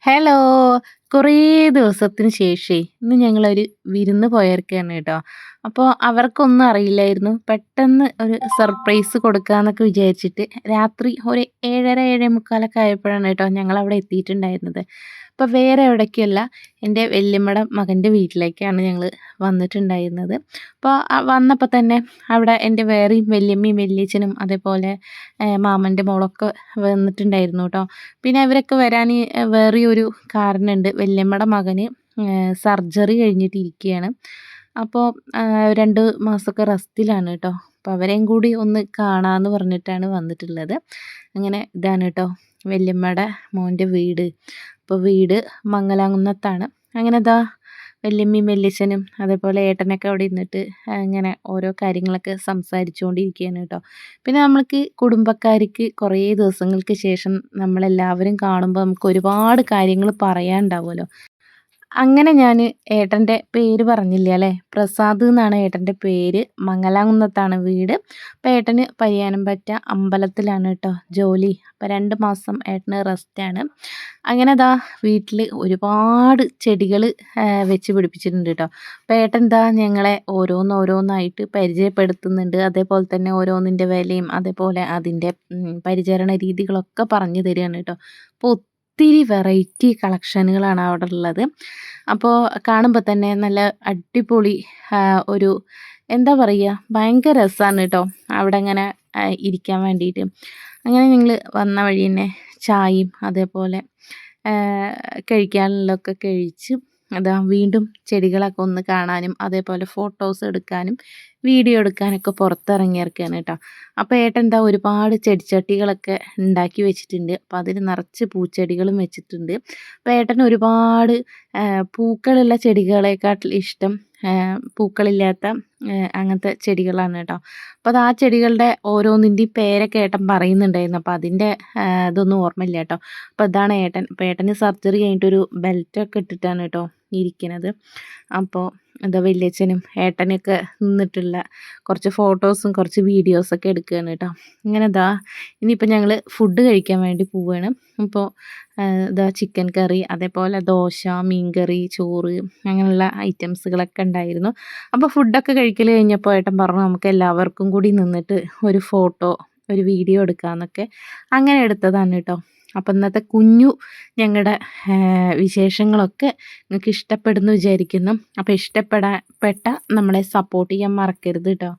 Hello. കുറേ ദിവസത്തിന് ശേഷേ ഇന്ന് ഞങ്ങളൊരു വിരുന്ന് പോയർക്കാണ് കേട്ടോ. അപ്പോൾ അവർക്കൊന്നും അറിയില്ലായിരുന്നു. പെട്ടെന്ന് ഒരു സർപ്രൈസ് കൊടുക്കാമെന്നൊക്കെ വിചാരിച്ചിട്ട് രാത്രി ഒരു 7:30, 7:45 ആയപ്പോഴാണ് കേട്ടോ ഞങ്ങൾ അവിടെ എത്തിയിട്ടുണ്ടായിരുന്നത്. അപ്പോൾ വേറെ എവിടേക്കല്ല എന്റെ വല്യമ്മയുടെ മകന്റെ വീട്ടിലേക്കാണ് ഞങ്ങൾ വന്നിട്ടുണ്ടായിരുന്നത്. അപ്പോൾ വന്നപ്പോൾ തന്നെ അവിടെ എന്റെ വേറെയും വല്യമ്മയും വല്യച്ഛനും അതേപോലെ മാമന്റെ മോളൊക്കെ വന്നിട്ടുണ്ടായിരുന്നു കേട്ടോ. പിന്നെ ഇവരൊക്കെ വരാൻ ഒരു കാരണമുണ്ട്. വല്യമ്മയുടെ മകന് സർജറി കഴിഞ്ഞിട്ടിരിക്കുകയാണ്. അപ്പോൾ രണ്ട് മാസമൊക്കെ റസ്റ്റിലാണ് കേട്ടോ. അപ്പോൾ അവരെയും കൂടി ഒന്ന് കാണാമെന്ന് പറഞ്ഞിട്ടാണ് വന്നിട്ടുള്ളത്. അങ്ങനെ ഇതാണ് കേട്ടോ വല്യമ്മയുടെ മോന്റെ വീട്. അപ്പോൾ വീട് മംഗലാകുന്നത്താണ് അങ്ങനെ ദാ വല്യമ്മയും വല്യച്ഛനും അതേപോലെ ഏട്ടനൊക്കെ അവിടെ ഇരുന്നിട്ട് ഇങ്ങനെ ഓരോ കാര്യങ്ങളൊക്കെ സംസാരിച്ചുകൊണ്ടിരിക്കുകയാണ് കേട്ടോ. പിന്നെ നമ്മൾക്ക് കുടുംബക്കാർക്ക് കുറേ ദിവസങ്ങൾക്ക് ശേഷം നമ്മളെല്ലാവരും കാണുമ്പോൾ നമുക്ക് ഒരുപാട് കാര്യങ്ങൾ പറയാനുണ്ടാവുമല്ലോ. അങ്ങനെ ഞാൻ ഏട്ടന്റെ പേര് പറഞ്ഞില്ല അല്ലേ? പ്രസാദ് എന്നാണ് ഏട്ടന്റെ പേര്. മംഗലാംകുന്നത്താണ് വീട്. അപ്പോൾ ഏട്ടന് പരിയാനം പറ്റ അമ്പലത്തിലാണ് കേട്ടോ ജോലി. അപ്പോൾ രണ്ട് മാസം ഏട്ടന് റെസ്റ്റാണ് അങ്ങനെ അതാ വീട്ടിൽ ഒരുപാട് ചെടികൾ വെച്ച് പിടിപ്പിച്ചിട്ടുണ്ട് കേട്ടോ. അപ്പോൾ ഏട്ടൻ എന്താ ഞങ്ങളെ ഓരോന്നോരോന്നായിട്ട് പരിചയപ്പെടുത്തുന്നുണ്ട്. അതേപോലെ തന്നെ ഓരോന്നിന്റെ വിലയും അതേപോലെ അതിന്റെ പരിചരണ രീതികളൊക്കെ പറഞ്ഞു തരികയാണ് കേട്ടോ. അപ്പോൾ ഒത്തിരി വെറൈറ്റി കളക്ഷനുകളാണ് അവിടെ ഉള്ളത് അപ്പോൾ കാണുമ്പോൾ തന്നെ നല്ല അടിപൊളി ഒരു എന്താ പറയുക ഭയങ്കര രസമാണ് കേട്ടോ അവിടെ അങ്ങനെ ഇരിക്കാൻ വേണ്ടിയിട്ട് അങ്ങനെ നിങ്ങൾ വന്ന വഴി തന്നെ ചായയും അതേപോലെ കഴിക്കാനുള്ളതൊക്കെ കഴിച്ച് അതാ വീണ്ടും ചെടികളൊക്കെ ഒന്ന് കാണാനും അതേപോലെ ഫോട്ടോസ് എടുക്കാനും വീഡിയോ എടുക്കാനൊക്കെ പുറത്തിറങ്ങിയിറക്കുകയാണ് കേട്ടോ. അപ്പോൾ ഏട്ടൻ എന്താ ഒരുപാട് ചെടിച്ചട്ടികളൊക്കെ ഉണ്ടാക്കി വെച്ചിട്ടുണ്ട്. അപ്പോൾ അതിൽ നിറച്ച് പൂച്ചെടികളും വെച്ചിട്ടുണ്ട്. അപ്പോൾ ഏട്ടൻ ഒരുപാട് പൂക്കളുള്ള ചെടികളെക്കാട്ടിൽ ഇഷ്ടം പൂക്കളില്ലാത്ത അങ്ങനത്തെ ചെടികളാണ് കേട്ടോ. അപ്പോൾ അത് ആ ചെടികളുടെ ഓരോന്നിന്റെയും പേരൊക്കെ ഏട്ടൻ പറയുന്നുണ്ടായിരുന്നു. അപ്പോൾ അതിന്റെ ഇതൊന്നും ഓർമ്മയില്ല കേട്ടോ. അപ്പോൾ ഇതാണ് ഏട്ടൻ. അപ്പോൾ ഏട്ടന് സർജറി കഴിഞ്ഞിട്ടൊരു ബെൽറ്റൊക്കെ ഇട്ടിട്ടാണ് കേട്ടോ ഇരിക്കുന്നത് അപ്പോൾ എന്താ വല്യച്ഛനും ഏട്ടനൊക്കെ നിന്നിട്ടുള്ള കുറച്ച് ഫോട്ടോസും കുറച്ച് വീഡിയോസൊക്കെ എടുക്കുകയാണ് കേട്ടോ. ഇങ്ങനെ ഇതാ ഇനിയിപ്പോൾ ഞങ്ങൾ ഫുഡ് കഴിക്കാൻ വേണ്ടി പോവുകയാണ് അപ്പോൾ ഇതാ ചിക്കൻ കറി അതേപോലെ ദോശ മീൻകറി ചോറ് അങ്ങനെയുള്ള ഐറ്റംസുകളൊക്കെ ഉണ്ടായിരുന്നു. അപ്പോൾ ഫുഡൊക്കെ കഴിക്കൽ കഴിഞ്ഞപ്പോൾ ഏട്ടൻ പറഞ്ഞു നമുക്ക് എല്ലാവർക്കും കൂടി നിന്നിട്ട് ഒരു ഫോട്ടോ ഒരു വീഡിയോ എടുക്കാമെന്നൊക്കെ അങ്ങനെ എടുത്തതാണ് കേട്ടോ. അപ്പോൾ ഇന്നത്തെ കുഞ്ഞു ഞങ്ങളുടെ വിശേഷങ്ങളൊക്കെ നിങ്ങൾക്ക് ഇഷ്ടപ്പെടുന്നു വിചാരിക്കുന്നു. അപ്പോൾ ഇഷ്ടപ്പെടാൻ പെട്ട നമ്മളെ സപ്പോർട്ട് ചെയ്യാൻ മറക്കരുത് കേട്ടോ